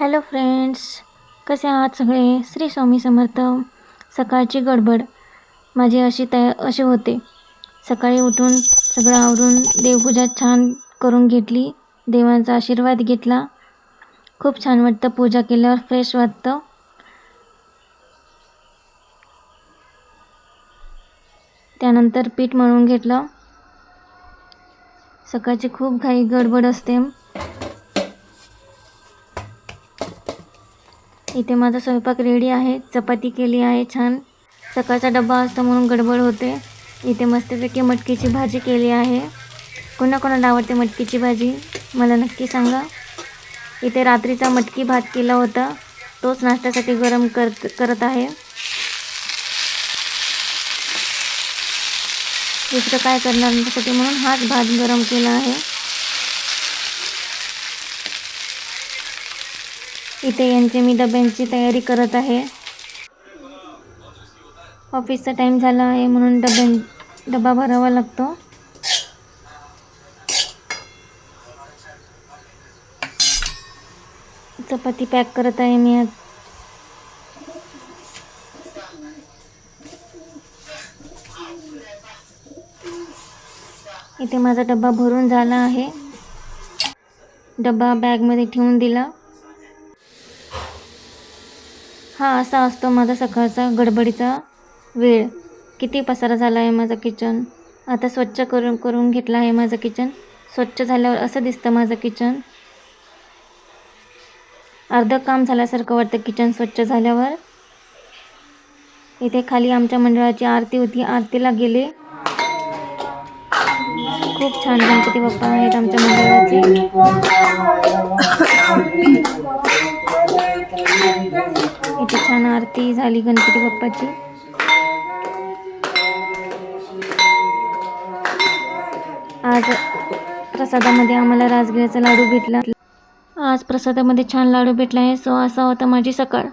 Hello friends कसे आहात सगळे? श्री स्वामी समर्थ. सकाळची गडबड माझी अशी तया अशी होते. सकाळी उठून सगळं आवरून देवपूजा छान करून घेतली. देवांचा आशीर्वाद घेतला. खूप छान वाटतं पूजा केल्यावर फ्रेश वाटतं. त्यानंतर पीठ मळून घेतलं. सकाळची खूप घाई गडबड असते. इथे माझा स्वयंपाक रेडी आहे. चपाती केली आहे छान. सकाळचा डब्बा असतो म्हणून गडबड होते. इथे मस्तपैकी मटकीची भाजी केली आहे. कोणाकोणाला आवडते मटकीची भाजी? मला नक्की सांगा. इथे रात्रीचा मटकी भात केला होता. तोच नाश्त्यासाठी गरम करत करत आहे. दुसरं काय करणार? त्यासाठी म्हणून हाच भात गरम केला आहे. इथे यांचे मी डब्यांची तयारी करत आहे. ऑफिसचा टाईम झाला आहे म्हणून डब्यां डबा भरावा लागतो. चपाती पॅक करत आहे मी आज. इथे माझा डब्बा भरून झाला आहे. डब्बा बॅगमध्ये ठेवून दिला. हा असा असतो माझा सकाळचा गडबडीचा वेळ किती पसारा झाला आहे माझं किचन आता स्वच्छ करून करून घेतलं आहे माझं किचन स्वच्छ झाल्यावर असं दिसतं माझं किचन अर्धं काम झाल्यासारखं वाटतं किचन स्वच्छ झाल्यावर इथे खाली आमच्या मंडळाची आरती होती आरतीला गेले खूप छान गणपती बाप्पा आहेत आमच्या मंडळाचे छान आरती झाली गणपती बाप्पाची. आज प्रसादामध्ये आम्हाला राजगिऱ्याचा लाडू भेटला. आज प्रसादामध्ये छान लाडू भेटला आहे. सो असा होता माझी सकाळ.